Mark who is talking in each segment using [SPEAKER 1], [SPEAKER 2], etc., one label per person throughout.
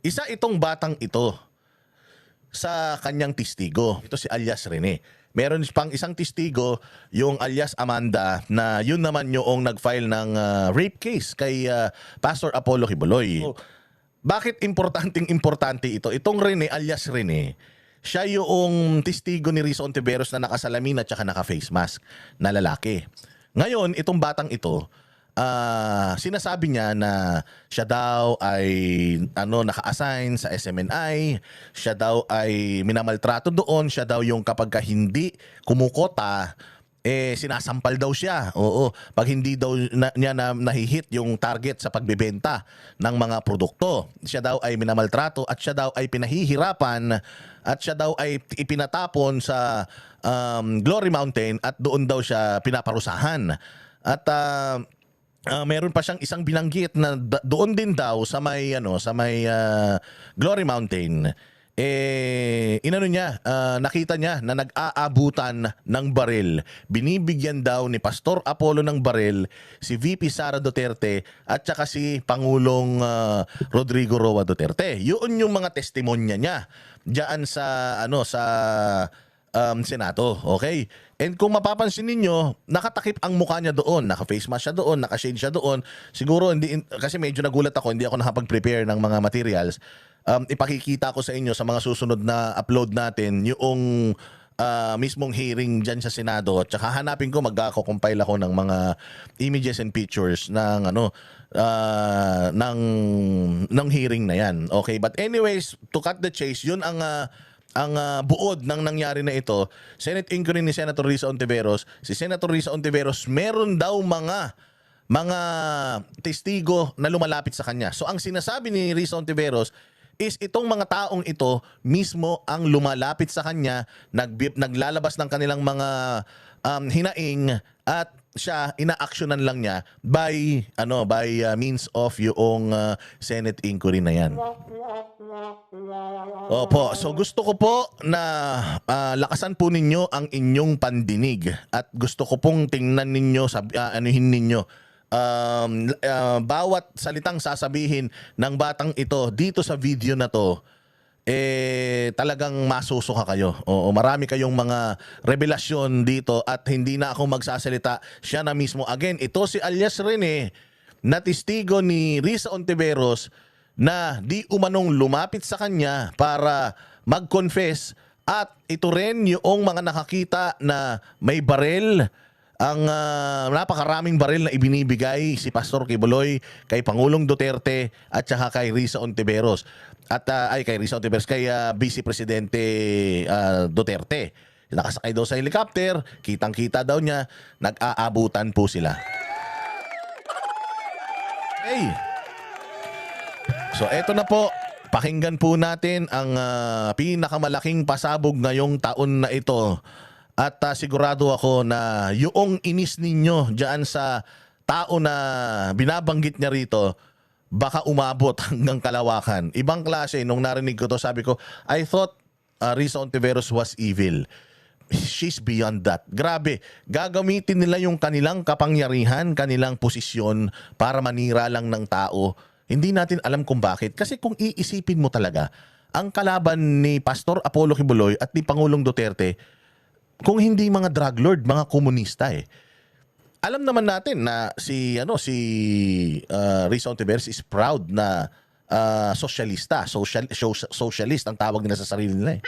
[SPEAKER 1] Isa itong batang ito sa kanyang testigo. Ito si alias Rene. Meron pang isang testigo, yung alias Amanda, na yun naman yung nag-file ng ah, rape case kay ah, Pastor Apollo Kibuloy. Bakit importanteng importante ito? Itong Rene, alias Rene, siya yung testigo ni Rizzo Ontiveros na nakasalamin at saka naka-face mask na lalaki. Ngayon, itong batang ito, ah, sinasabi niya na siya daw ay ano naka-assign sa SMNI, siya daw ay minamaltrato doon, siya daw yung kapag ka hindi kumukota eh sinasampal daw siya. Oo, pag hindi daw na, niya na nahihit yung target sa pagbebenta ng mga produkto. Siya daw ay minamaltrato at siya daw ay pinahihirapan at siya daw ay ipinatapon sa um, Glory Mountain at doon daw siya pinaparusahan. At ah, Ah, meron pa siyang isang binanggit na doon din daw sa may ano sa may ah, Glory Mountain. Eh inano niya ah, nakita niya na nag-aabutan ng baril. Binibigyan daw ni Pastor Apollo ng baril si VP Sara Duterte at saka si Pangulong ah, Rodrigo Roa Duterte. Yun yung mga testimonya niya diyan sa ano sa um, Senado. Okay? And kung mapapansin ninyo, nakatakip ang mukha niya doon. Naka-face mask siya doon, naka-shade siya doon. Siguro, hindi, kasi medyo nagulat ako, hindi ako nakapag-prepare ng mga materials. Um, ipakikita ko sa inyo sa mga susunod na upload natin yung ah, mismong hearing dyan sa Senado. Tsaka hanapin ko, magkako-compile ako ng mga images and pictures ng ano, ah, ng, ng hearing na yan. Okay, but anyways, to cut the chase, yun ang ah, ang ah, buod ng nangyari na ito, Senate inquiry ni Senator Risa Ontiveros, si Senator Risa Ontiveros, meron daw mga mga testigo na lumalapit sa kanya. So ang sinasabi ni Risa Ontiveros is itong mga taong ito mismo ang lumalapit sa kanya, nag, naglalabas ng kanilang mga um, hinaing at siya inaaksyonan lang niya by ano by uh, means of yung uh, Senate inquiry na yan. Opo, so gusto ko po na ah, lakasan po ninyo ang inyong pandinig at gusto ko pong tingnan ninyo sa anuhin ninyo um, ah, bawat salitang sasabihin ng batang ito dito sa video na to eh talagang masusuka kayo. Oo, marami kayong mga revelasyon dito at hindi na ako magsasalita. Siya na mismo. Again, ito si alias Rene na testigo ni Risa Ontiveros na di umanong lumapit sa kanya para mag-confess at ito rin yung mga nakakita na may barel ang ah, napakaraming baril na ibinibigay si Pastor Kibuloy kay Pangulong Duterte at saka kay Risa Ontiveros. At ah, ay kay Risa Ontiveros kay ah, Vice Presidente ah, Duterte. Nakasakay daw sa helicopter kitang-kita daw niya nag-aabutan po sila. Hey! So eto na po. Pakinggan po natin ang ah, pinakamalaking pasabog ngayong taon na ito at ah, sigurado ako na yung inis ninyo diyan sa tao na binabanggit niya rito, baka umabot hanggang kalawakan. Ibang klase, nung narinig ko to, sabi ko, I thought uh, Risa Ontiveros was evil. She's beyond that. Grabe, gagamitin nila yung kanilang kapangyarihan, kanilang posisyon para manira lang ng tao. Hindi natin alam kung bakit. Kasi kung iisipin mo talaga, ang kalaban ni Pastor Apollo Kibuloy at ni Pangulong Duterte, kung hindi mga drug lord, mga komunista eh. Alam naman natin na si ano si uh, Rizal Ontiveros is proud na uh, sosyalista, social, so- socialist ang tawag nila sa sarili nila eh.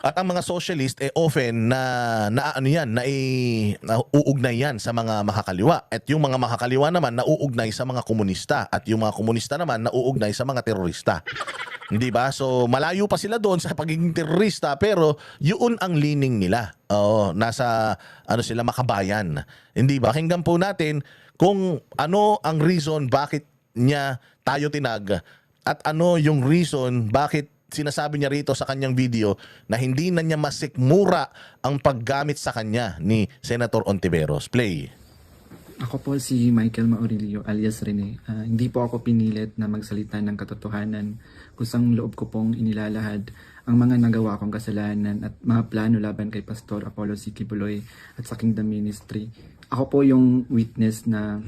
[SPEAKER 1] At ang mga socialist eh often na na ano yan, na, na uugnay yan sa mga makakaliwa. At yung mga makakaliwa naman nauugnay sa mga komunista at yung mga komunista naman nauugnay sa mga terorista. Hindi ba? So malayo pa sila doon sa pagiging terorista pero yun ang leaning nila. Oo, nasa ano sila makabayan. Hindi ba? Pakinggan po natin kung ano ang reason bakit niya tayo tinag at ano yung reason bakit sinasabi niya rito sa kanyang video na hindi na niya masikmura ang paggamit sa kanya ni Senator Ontiveros. Play.
[SPEAKER 2] Ako po si Michael Maurilio alias Rene. Ah, hindi po ako pinilit na magsalita ng katotohanan. Kusang loob ko pong inilalahad ang mga nagawa kong kasalanan at mga plano laban kay Pastor Apollo C. At sa Kingdom Ministry. Ako po yung witness na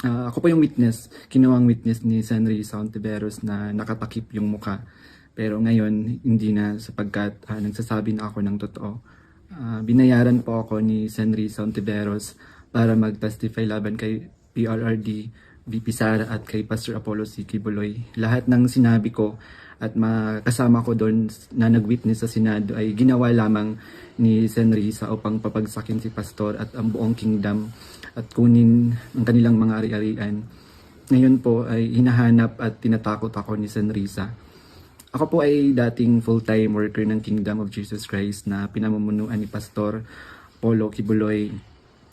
[SPEAKER 2] Ah, ako po yung witness, kinuwang witness ni Senry Santiveros na nakatakip yung muka. Pero ngayon, hindi na sapagkat ah, nagsasabi na ako ng totoo. Ah, binayaran po ako ni Senry Santiveros para mag-testify laban kay PRRD, VP Sara at kay Pastor Apollo C. Kibuloy. Lahat ng sinabi ko at makasama ko doon na nag-witness sa Senado ay ginawa lamang ni Senrisa upang papagsakin si Pastor at ang buong kingdom at kunin ang kanilang mga ari-arian. Ngayon po ay hinahanap at tinatakot ako ni Senrisa. Ako po ay dating full-time worker ng Kingdom of Jesus Christ na pinamumunuan ni Pastor Polo Kibuloy.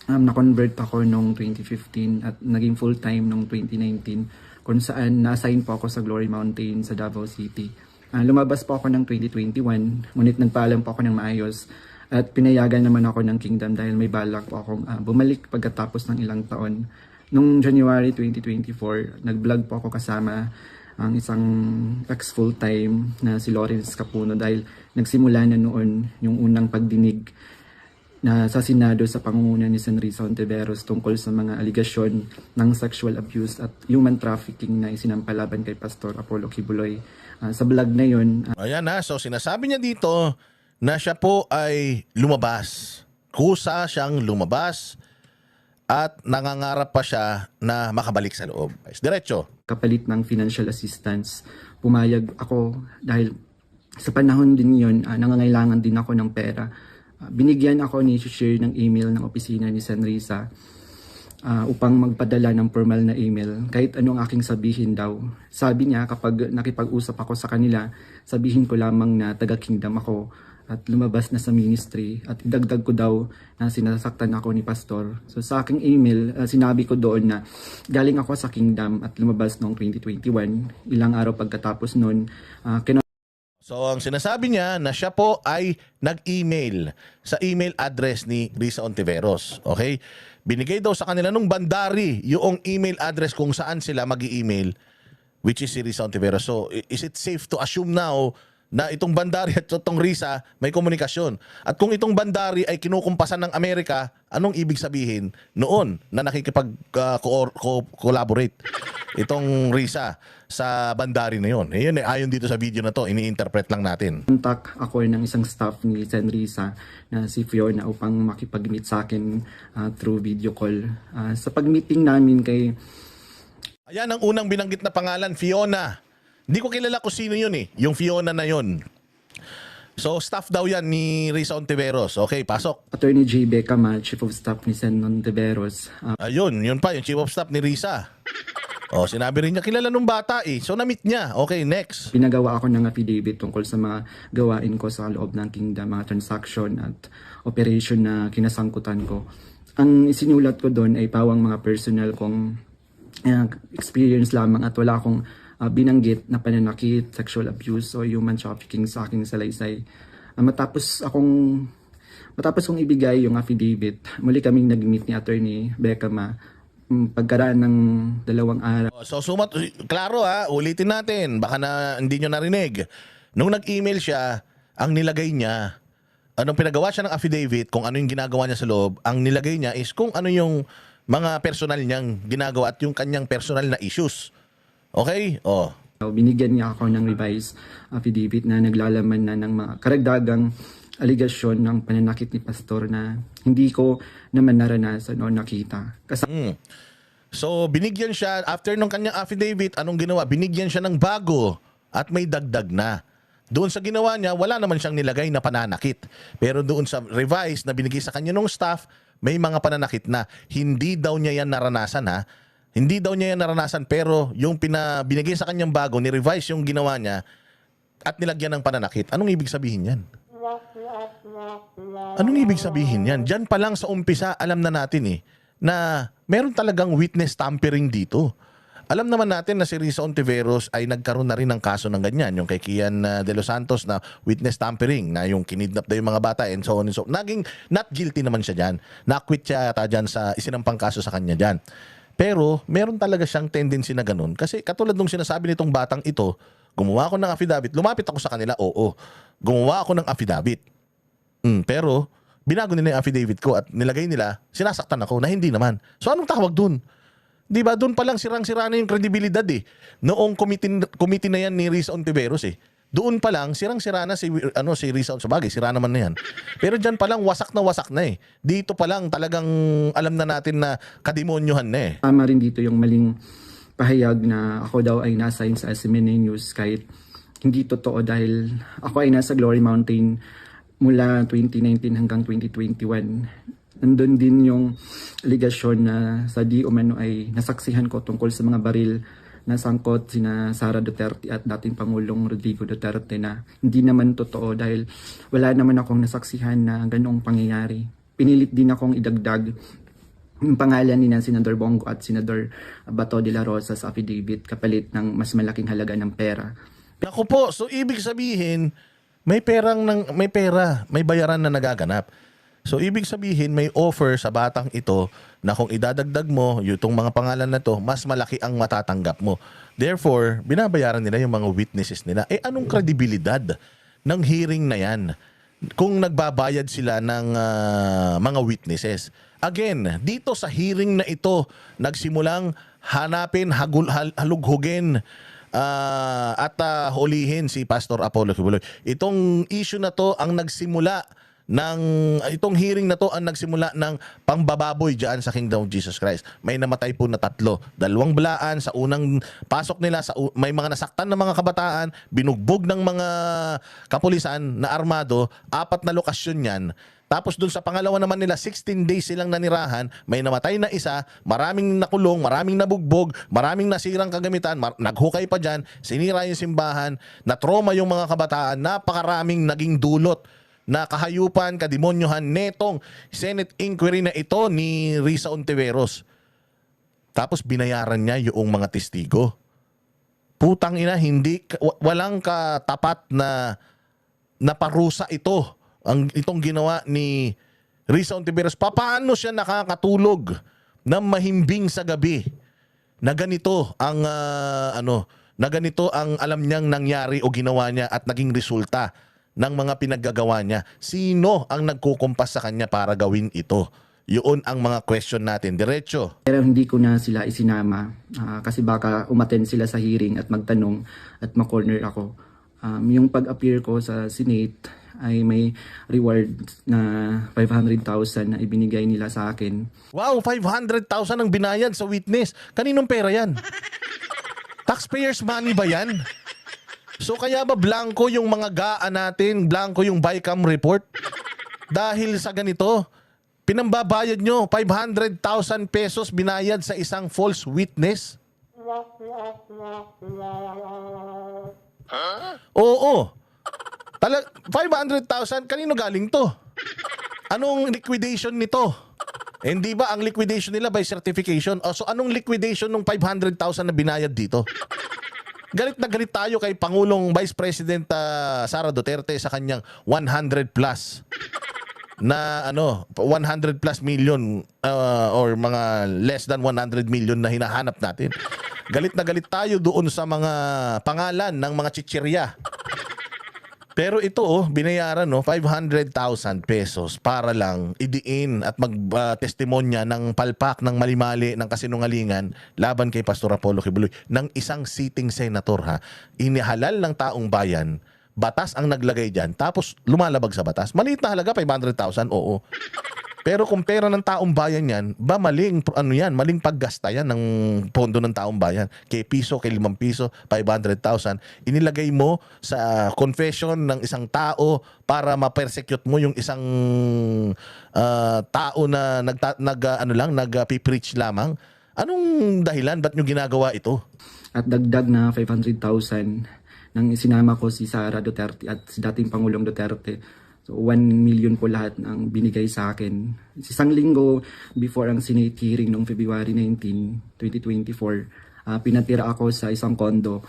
[SPEAKER 2] Um, na-convert ako noong 2015 at naging full-time noong 2019 kung saan na-assign po ako sa Glory Mountain sa Davao City. Ah, lumabas po ako ng 2021, ngunit nagpaalam po ako ng maayos at pinayagan naman ako ng Kingdom dahil may balak po akong ah, bumalik pagkatapos ng ilang taon. Noong January 2024, nag-vlog po ako kasama ang isang ex full-time na si Lawrence Capuno dahil nagsimula na noon yung unang pagdinig na sa Senado sa pangunguna ni Senrisa Ontiveros tungkol sa mga aligasyon ng sexual abuse at human trafficking na isinampalaban kay Pastor Apollo Kibuloy. Ah, sa vlog na yon, ah,
[SPEAKER 1] Ayan na, so sinasabi niya dito na siya po ay lumabas. Kusa siyang lumabas at nangangarap pa siya na makabalik sa loob. Diretso.
[SPEAKER 2] kapalit ng financial assistance. Pumayag ako dahil sa panahon din yon, ah, nangangailangan din ako ng pera. Ah, binigyan ako ni share ng email ng opisina ni Senrisa ah, upang magpadala ng formal na email kahit anong aking sabihin daw. Sabi niya kapag nakipag-usap ako sa kanila, sabihin ko lamang na taga-kingdom ako at lumabas na sa ministry at idagdag ko daw na sinasaktan ako ni pastor. So sa aking email, ah, sinabi ko doon na galing ako sa kingdom at lumabas noong 2021. Ilang araw pagkatapos noon, uh,
[SPEAKER 1] So ang sinasabi niya na siya po ay nag-email sa email address ni Risa Ontiveros. Okay? Binigay daw sa kanila nung bandari yung email address kung saan sila mag email which is si Risa Ontiveros. So is it safe to assume now na itong bandari at itong Risa may komunikasyon? At kung itong bandari ay kinukumpasan ng Amerika, anong ibig sabihin noon na nakikipag-collaborate itong Risa sa bandari na yun? Eh, yun eh, ayon dito sa video na to, ini-interpret lang natin.
[SPEAKER 2] contact ako ng isang staff ni Senrisa na si Fiona upang makipag-meet sa akin ah, through video call. Ah, sa pag-meeting namin kay
[SPEAKER 1] Ayan ang unang binanggit na pangalan, Fiona. Hindi ko kilala kung sino yun eh, yung Fiona na yun. So, staff daw yan ni Risa Ontiveros. Okay, pasok.
[SPEAKER 2] Attorney J. Becama, Chief of Staff ni Sen Nontiveros, ah,
[SPEAKER 1] Ayun, yun pa, yung chief of staff ni Risa. Oh, sinabi rin niya, kilala nung bata eh. So, na-meet niya. Okay, next.
[SPEAKER 2] pinagawa ako ng affidavit tungkol sa mga gawain ko sa loob ng kingdom, mga transaction at operation na kinasangkutan ko. Ang isinulat ko doon ay pawang mga personal kong uh, experience lamang at wala akong uh, binanggit na pananakit, sexual abuse o human trafficking sa aking salaysay. Uh, matapos akong matapos kong ibigay yung affidavit, muli kaming nag-meet ni Attorney Beckham mm, pagkaraan ng dalawang araw.
[SPEAKER 1] Oh, So, sumat, klaro ha, ulitin natin. Baka na hindi nyo narinig. Nung nag-email siya, ang nilagay niya, anong pinagawa siya ng affidavit, kung ano yung ginagawa niya sa loob, ang nilagay niya is kung ano yung mga personal niyang ginagawa at yung kanyang personal na issues. Okay? Oh.
[SPEAKER 2] So, binigyan niya ako ng revised affidavit na naglalaman na ng mga karagdagang aligasyon ng pananakit ni Pastor na hindi ko naman naranasan o nakita. Kasama
[SPEAKER 1] Mm. So, binigyan siya, after nung kanyang affidavit, anong ginawa? Binigyan siya ng bago at may dagdag na. Doon sa ginawa niya, wala naman siyang nilagay na pananakit. Pero doon sa revised na binigay sa kanya ng staff, may mga pananakit na. Hindi daw niya yan naranasan ha. Hindi daw niya yan naranasan pero yung pina, binigay sa kanyang bago, ni-revise yung ginawa niya at nilagyan ng pananakit. Anong ibig sabihin yan? Anong ibig sabihin yan? Diyan pa lang sa umpisa, alam na natin eh, na meron talagang witness tampering dito. Alam naman natin na si Risa Ontiveros ay nagkaroon na rin ng kaso ng ganyan. Yung kay Kian uh, De Los Santos na witness tampering, na yung kinidnap daw yung mga bata and so on and so Naging not guilty naman siya dyan. Na-quit siya yata dyan sa isinampang kaso sa kanya dyan. Pero meron talaga siyang tendency na ganun. Kasi katulad nung sinasabi nitong batang ito, gumawa ako ng affidavit, lumapit ako sa kanila, oo. Gumawa ako ng affidavit. Mm, pero binago nila yung affidavit ko at nilagay nila, sinasaktan ako na hindi naman. So anong tawag dun? Di ba? Doon pa lang sirang-sira na yung kredibilidad eh. Noong committee, committee na yan ni Risa Ontiveros eh. Doon pa lang sirang-sira na si ano si Risa sa bagay, sira naman na yan. Pero diyan pa lang wasak na wasak na eh. Dito pa lang talagang alam na natin na kademonyuhan na eh.
[SPEAKER 2] Tama rin dito yung maling pahayag na ako daw ay nasa sa SMNA News kahit hindi totoo dahil ako ay nasa Glory Mountain mula 2019 hanggang 2021. Nandun din yung aligasyon na sa di umano ay nasaksihan ko tungkol sa mga baril na sangkot sina Sara Duterte at dating Pangulong Rodrigo Duterte na hindi naman totoo dahil wala naman akong nasaksihan na ganoong pangyayari. Pinilit din akong idagdag yung pangalan ni na Senador Bongo at Senador Bato de la Rosa sa affidavit kapalit ng mas malaking halaga ng pera.
[SPEAKER 1] Ako po, so ibig sabihin may perang ng may pera, may bayaran na nagaganap. So ibig sabihin may offer sa batang ito na kung idadagdag mo yung mga pangalan na to, mas malaki ang matatanggap mo. Therefore, binabayaran nila yung mga witnesses nila. Eh anong kredibilidad ng hearing na yan? Kung nagbabayad sila ng ah, mga witnesses. Again, dito sa hearing na ito, nagsimulang hanapin, hagul, hal- halughugin, ah, at ah, hulihin si Pastor Apollo Kibuloy. Itong issue na to ang nagsimula ng itong hearing na to ang nagsimula ng pangbababoy diyan sa Kingdom of Jesus Christ. May namatay po na tatlo, dalawang balaan sa unang pasok nila sa may mga nasaktan na mga kabataan, binugbog ng mga kapulisan na armado, apat na lokasyon 'yan. Tapos dun sa pangalawa naman nila, 16 days silang nanirahan, may namatay na isa, maraming nakulong, maraming nabugbog, maraming nasirang kagamitan, mar- naghukay pa dyan, sinira yung simbahan, na-trauma yung mga kabataan, napakaraming naging dulot na kahayupan, kademonyohan netong Senate inquiry na ito ni Risa Ontiveros. Tapos binayaran niya yung mga testigo. Putang ina, hindi, walang katapat na naparusa ito. Ang itong ginawa ni Risa Ontiveros. Paano siya nakakatulog na mahimbing sa gabi na ganito ang ah, ano, na ganito ang alam niyang nangyari o ginawa niya at naging resulta ng mga pinaggagawa niya. Sino ang nagkukumpas sa kanya para gawin ito? Yun ang mga question natin. Diretso.
[SPEAKER 2] Pero hindi ko na sila isinama ah, kasi baka umaten sila sa hearing at magtanong at makorner ako. Um, yung pag-appear ko sa Senate ay may reward na 500,000 na ibinigay nila sa akin.
[SPEAKER 1] Wow, 500,000 ang binayad sa witness. Kaninong pera yan? Taxpayers money ba yan? So kaya ba blanco yung mga gaan natin, blanco yung BICAM report? Dahil sa ganito, pinambabayad nyo 500,000 pesos binayad sa isang false witness? Oo. Talag 500,000 kanino galing to? Anong liquidation nito? Hindi ba ang liquidation nila by certification? O, so anong liquidation ng 500,000 na binayad dito? Galit na galit tayo kay Pangulong Vice President ah, Sara Duterte sa kanyang 100 plus na ano 100 plus million uh, or mga less than 100 million na hinahanap natin. Galit na galit tayo doon sa mga pangalan ng mga chichirya. Pero ito oh, binayaran no 500,000 pesos para lang idiin at mag-testimonya ng palpak ng malimali ng kasinungalingan laban kay Pastor Apollo Kibuloy ng isang sitting senator ha. Inihalal ng taong bayan, batas ang naglagay diyan tapos lumalabag sa batas. Maliit na halaga 500,000, oo. Pero kung pera ng taong bayan yan, ba maling ano yan, maling paggasta yan ng pondo ng taong bayan. Kay piso, kay limang piso, 500,000. Inilagay mo sa confession ng isang tao para ma-persecute mo yung isang ah, tao na nag ah, ano lang, nag-preach lamang. Anong dahilan ba't nyo ginagawa ito?
[SPEAKER 2] At dagdag na 500,000 nang isinama ko si Sara Duterte at si dating Pangulong Duterte. So 1 million po lahat ng binigay sa akin. Isang linggo before ang Senate hearing noong February 19, 2024, ah, pinatira ako sa isang kondo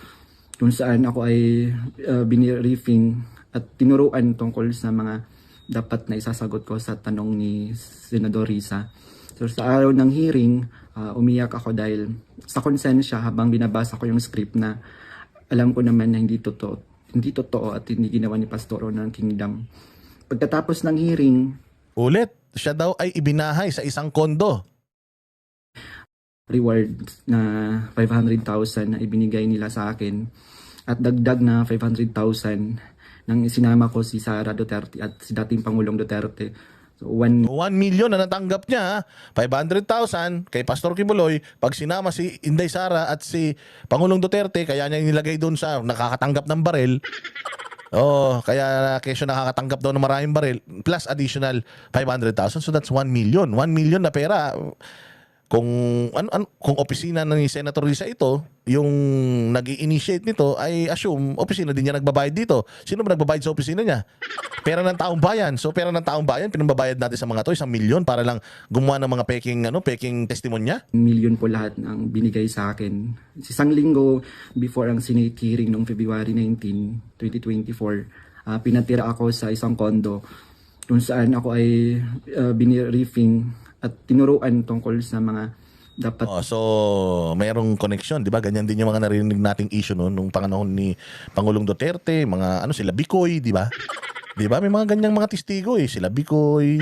[SPEAKER 2] kung saan ako ay uh, biniriefing at tinuruan tungkol sa mga dapat na isasagot ko sa tanong ni Senador Risa. So sa araw ng hearing, ah, umiyak ako dahil sa konsensya habang binabasa ko yung script na alam ko naman na hindi totoo, hindi totoo at hindi ginawa ni Pastoro ng Kingdom. Pagkatapos ng hearing,
[SPEAKER 1] Ulit, siya daw ay ibinahay sa isang kondo.
[SPEAKER 2] reward na 500,000 na ibinigay nila sa akin at dagdag na 500,000 nang isinama ko si Sara Duterte at si dating Pangulong Duterte. So, one
[SPEAKER 1] 1 million na natanggap niya, 500,000 kay Pastor Kibuloy, pag sinama si Inday Sara at si Pangulong Duterte, kaya niya nilagay doon sa nakakatanggap ng barel. Oh, kaya kesyo nakakatanggap daw ng maraming baril plus additional 500,000 so that's 1 million. 1 million na pera. Kung ano, ano kung opisina ni Senator Risa ito, yung nag-initiate nito ay assume opisina din niya nagbabayad dito. Sino ba nagbabayad sa opisina niya? Pera ng taong bayan. So pera ng taong bayan pinambabayad natin sa mga to isang milyon para lang gumawa ng mga peking ano, peking testimonya.
[SPEAKER 2] million po lahat ng binigay sa akin. Isang linggo before ang Senate hearing noong February 19, 2024, ah, pinatira ako sa isang kondo kung saan ako ay uh, biniriefing at tinuruan tungkol sa mga dapat
[SPEAKER 1] Oh, so merong connection, 'di ba? Ganyan din yung mga narinig nating issue noon nung panahon ni Pangulong Duterte, mga ano sila Bicoy, 'di ba? 'Di ba? May mga ganyang mga testigo eh, sila Bicoy,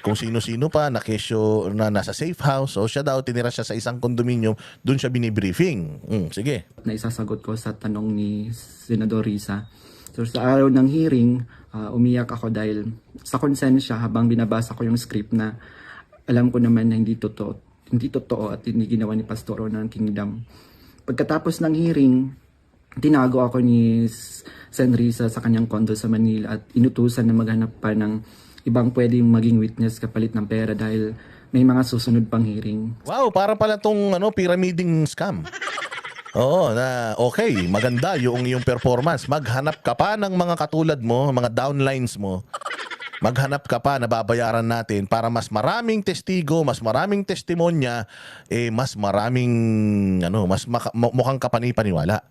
[SPEAKER 1] kung sino-sino pa na kesyo na nasa safe house. So siya daw tinira siya sa isang condominium, doon siya binibriefing. Mm, sige.
[SPEAKER 2] na isasagot ko sa tanong ni Senador Risa. So sa araw ng hearing, ah, umiyak ako dahil sa konsensya habang binabasa ko yung script na alam ko naman na hindi totoo, hindi totoo at hindi ginawa ni Pastoro ng Kingdom. Pagkatapos ng hearing, tinago ako ni S- Sen Risa sa kanyang condo sa Manila at inutusan na maghanap pa ng ibang pwedeng maging witness kapalit ng pera dahil may mga susunod pang hearing.
[SPEAKER 1] Wow, para pala tong ano, pyramiding scam. Oo, na okay, maganda yung yung performance. Maghanap ka pa ng mga katulad mo, mga downlines mo. Maghanap ka pa na babayaran natin para mas maraming testigo, mas maraming testimonya, eh mas maraming ano, mas maka- mu- mukhang kapanipaniwala.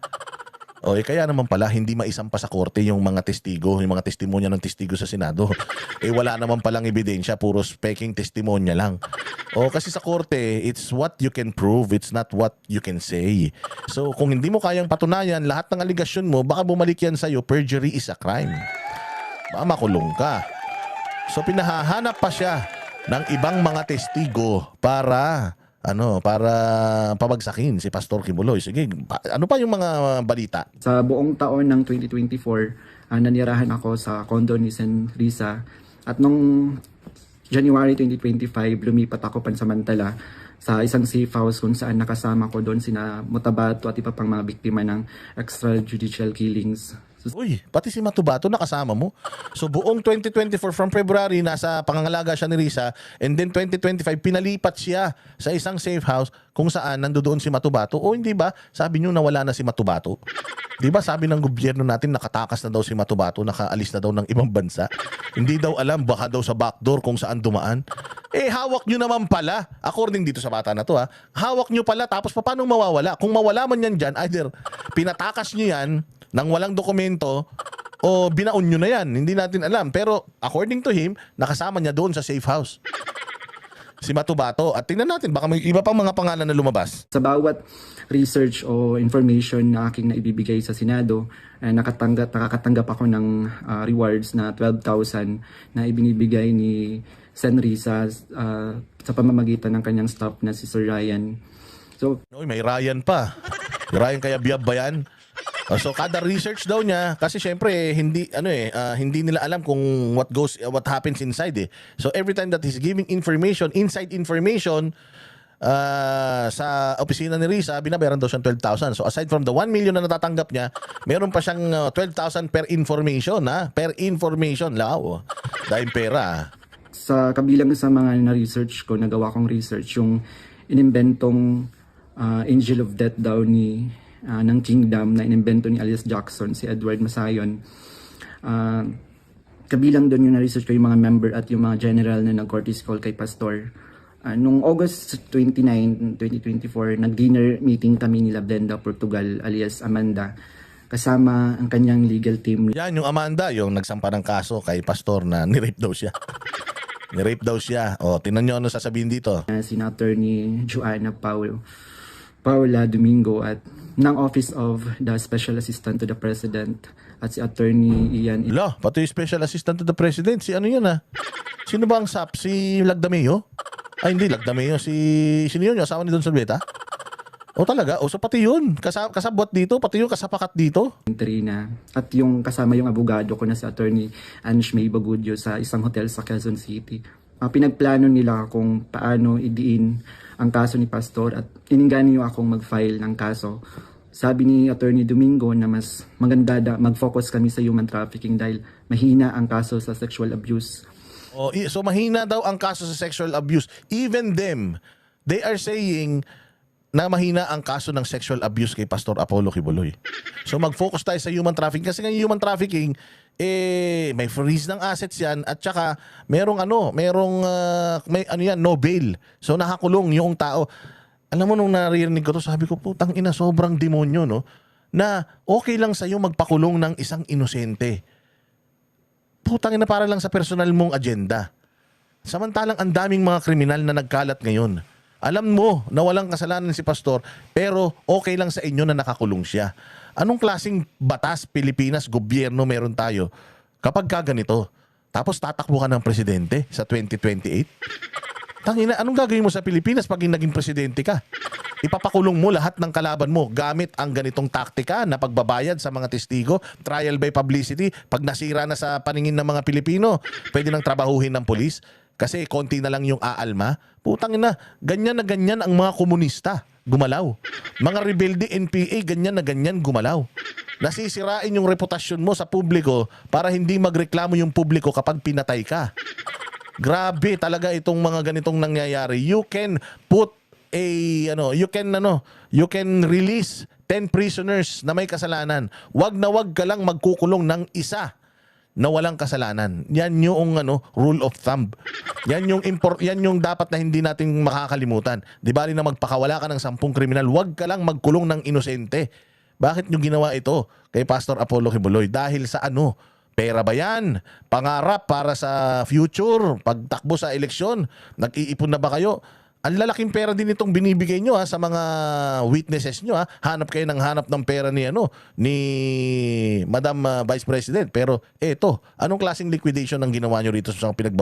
[SPEAKER 1] O eh, kaya naman pala hindi maisampa sa korte yung mga testigo, yung mga testimonya ng testigo sa Senado. Eh wala naman palang ebidensya, puro speaking testimonya lang. O kasi sa korte, it's what you can prove, it's not what you can say. So kung hindi mo kayang patunayan lahat ng aligasyon mo, baka bumalik yan sa'yo, perjury is a crime. Baka makulong ka. So pinahahanap pa siya ng ibang mga testigo para ano, para pabagsakin si Pastor Kibuloy. Sige, pa- ano pa yung mga balita?
[SPEAKER 2] Sa buong taon ng 2024, ah, nanirahan ako sa condo ni Sen Risa. At nung January 2025, lumipat ako pansamantala sa isang safe house kung saan nakasama ko doon sina Mutabato at iba pang mga biktima ng extrajudicial killings.
[SPEAKER 1] Uy, pati si Matubato nakasama mo. So buong 2024 from February nasa pangangalaga siya ni Risa and then 2025 pinalipat siya sa isang safe house kung saan nandoon si Matubato. O hindi ba? Sabi niyo nawala na si Matubato. 'Di ba sabi ng gobyerno natin nakatakas na daw si Matubato, nakaalis na daw ng ibang bansa. Hindi daw alam baka daw sa backdoor kung saan dumaan. Eh hawak niyo naman pala. According dito sa bata na to ha. Hawak niyo pala tapos paano mawawala? Kung mawala man yan diyan, either pinatakas niyo yan nang walang dokumento o binaon nyo na yan. Hindi natin alam. Pero according to him, nakasama niya doon sa safe house. Si Matubato. At tingnan natin, baka may iba pang mga pangalan na lumabas.
[SPEAKER 2] sa bawat research o information na aking naibibigay sa Senado, eh, nakatanggap, nakakatanggap ako ng ah, rewards na 12,000 na ibinibigay ni Sen Risa ah, sa pamamagitan ng kanyang staff na si Sir Ryan. So,
[SPEAKER 1] Uy, may Ryan pa. Ryan kaya biyab ba yan? Uh, So kada research daw niya kasi syempre hindi ano eh ah, hindi nila alam kung what goes what happens inside eh. So every time that he's giving information, inside information ah, sa opisina ni Risa, binabayaran daw siyang 12,000. So aside from the 1 million na natatanggap niya, meron pa siyang ah, 12,000 per information ha, per information lao. Dahil pera. ah.
[SPEAKER 2] sa kabilang sa mga na-research ko, nagawa kong research, yung inimbentong ah, Angel of Death daw ni ah, ng Kingdom na inimbento ni alias Jackson, si Edward Masayon. Ah, kabilang doon yung na-research ko yung mga member at yung mga general na nag-courtesy call kay Pastor. Ah, nung August 29, 2024, nag-dinner meeting kami nila Blenda Portugal alias Amanda kasama ang kanyang legal team
[SPEAKER 1] Yan yung Amanda, yung nagsampa ng kaso kay pastor na ni-rape daw siya. ni-rape daw siya. O, tinan nyo ano sasabihin dito.
[SPEAKER 2] na si Attorney Joanna Paul Paula Domingo at ng Office of the Special Assistant to the President at si Attorney Ian
[SPEAKER 1] Lo, pati yung special assistant to the president, si ano yan ah? Sino ba ang SAP? Si Lagdameo? Ay hindi, Lagdameo. Si, sino yun? Yung asawa ni Don Solveta? O talaga? O so pati yun. Kasa, kasabot dito, pati yun kasapakat dito.
[SPEAKER 2] Trina at yung kasama yung abogado ko na si attorney Anish May Bagudio sa isang hotel sa Quezon City. Ah, pinagplano nila kung paano idiin ang kaso ni Pastor at ininggan niyo akong mag-file ng kaso. Sabi ni Attorney Domingo na mas maganda da mag-focus kami sa human trafficking dahil mahina ang kaso sa sexual abuse.
[SPEAKER 1] O, i- so mahina daw ang kaso sa sexual abuse. Even them, they are saying na mahina ang kaso ng sexual abuse kay Pastor Apollo Kibuloy. So mag-focus tayo sa human trafficking kasi yung human trafficking eh may freeze ng assets yan at saka merong ano, merong ah, may ano yan, no bail. So nakakulong yung tao. Alam mo nung naririnig ko to, sabi ko, putang ina, sobrang demonyo, no? Na okay lang sa'yo magpakulong ng isang inosente putang ina para lang sa personal mong agenda. Samantalang ang daming mga kriminal na nagkalat ngayon. Alam mo na walang kasalanan si pastor, pero okay lang sa inyo na nakakulong siya. Anong klasing batas, Pilipinas, gobyerno meron tayo kapag ka ganito? Tapos tatakbo ka ng presidente sa 2028? Tangina, anong gagawin mo sa Pilipinas pag naging presidente ka? Ipapakulong mo lahat ng kalaban mo gamit ang ganitong taktika na pagbabayad sa mga testigo, trial by publicity. Pag nasira na sa paningin ng mga Pilipino, pwede nang trabahuhin ng polis kasi konti na lang yung aalma. Putang ina, ganyan na ganyan ang mga komunista gumalaw. Mga rebelde NPA, ganyan na ganyan gumalaw. Nasisirain yung reputasyon mo sa publiko para hindi magreklamo yung publiko kapag pinatay ka. Grabe talaga itong mga ganitong nangyayari. You can put a ano, you can ano, you can release 10 prisoners na may kasalanan. Wag na wag ka lang magkukulong ng isa na walang kasalanan. Yan yung ano, rule of thumb. Yan yung impor- yan yung dapat na hindi natin makakalimutan. Di bali na magpakawala ka ng sampung kriminal, wag ka lang magkulong ng inosente. Bakit nyo ginawa ito kay Pastor Apollo Kibuloy? Dahil sa ano? Pera ba yan? Pangarap para sa future? Pagtakbo sa eleksyon? Nag-iipon na ba kayo? Ang lalaking pera din itong binibigay nyo ha, sa mga witnesses nyo ha. Hanap kayo ng hanap ng pera ni ano ni Madam ah, Vice President. Pero eto, anong klaseng liquidation ang ginawa nyo rito sa pinagbabago?